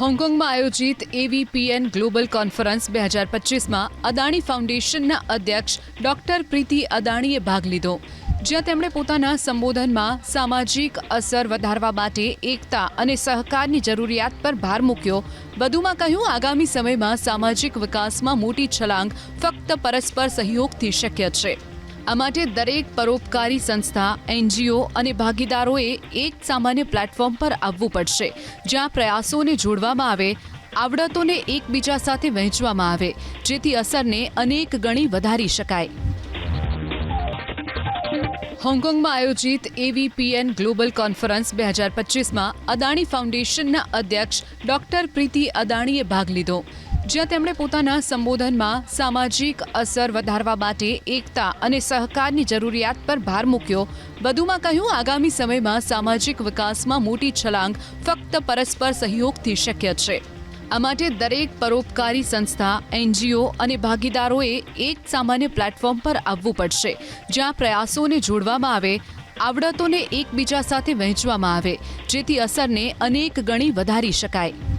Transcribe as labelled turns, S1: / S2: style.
S1: હોંગકોંગમાં આયોજિત એવીપીએન global conference બે હજાર પચીસમાં અદાણી ફાઉન્ડેશનના અધ્યક્ષ ડોક્ટર પ્રીતિ અદાણીએ ભાગ લીધો, જ્યાં તેમણે પોતાના સંબોધનમાં સામાજિક અસર વધારવા માટે એકતા અને સહકારની જરૂરિયાત પર ભાર મૂક્યો. વધુમાં કહ્યું, આગામી સમયમાં સામાજિક વિકાસમાં મોટી છલાંગ ફક્ત પરસ્પર સહયોગથી શક્ય છે. આ માટે દરેક પરોપકારી સંસ્થા, એનજીઓ અને ભાગીદારોએ એક સામાન્ય પ્લેટફોર્મ પર આવવું પડશે, જ્યાં પ્રયાસોને જોડવામાં આવે, આવડતોને એકબીજા સાથે વહેંચવામાં આવે, જેથી અસરને અનેક ગણી વધારી શકાય. હોંગકોંગમાં આયોજિત એવીપીએન ગ્લોબલ કોન્ફરન્સ બે હજાર પચીસમાં અદાણી ફાઉન્ડેશનના અધ્યક્ષ ડોક્ટર પ્રીતિ અદાણીએ ભાગ લીધો. જ્યાં તેમણે પોતાના સંબોધનમાં સામાજિક અસર વધારવા માટે એકતા અને સહકારની જરૂરિયાત પર ભાર મૂક્યો. વધુમાં કહ્યું, આગામી સમયમાં સામાજિક વિકાસમાં મોટી છલાંગ ફક્ત પરસ્પર સહયોગથી શક્ય છે. આ માટે દરેક પરોપકારી સંસ્થા, એનજીઓ અને ભાગીદારોએ એક સામાન્ય પ્લેટફોર્મ પર આવવું પડશે, જ્યાં પ્રયાસોને જોડવામાં આવે, આવડતોને એકબીજા સાથે વહેંચવામાં આવે, જેથી અસરને અનેક ગણી વધારી શકાય.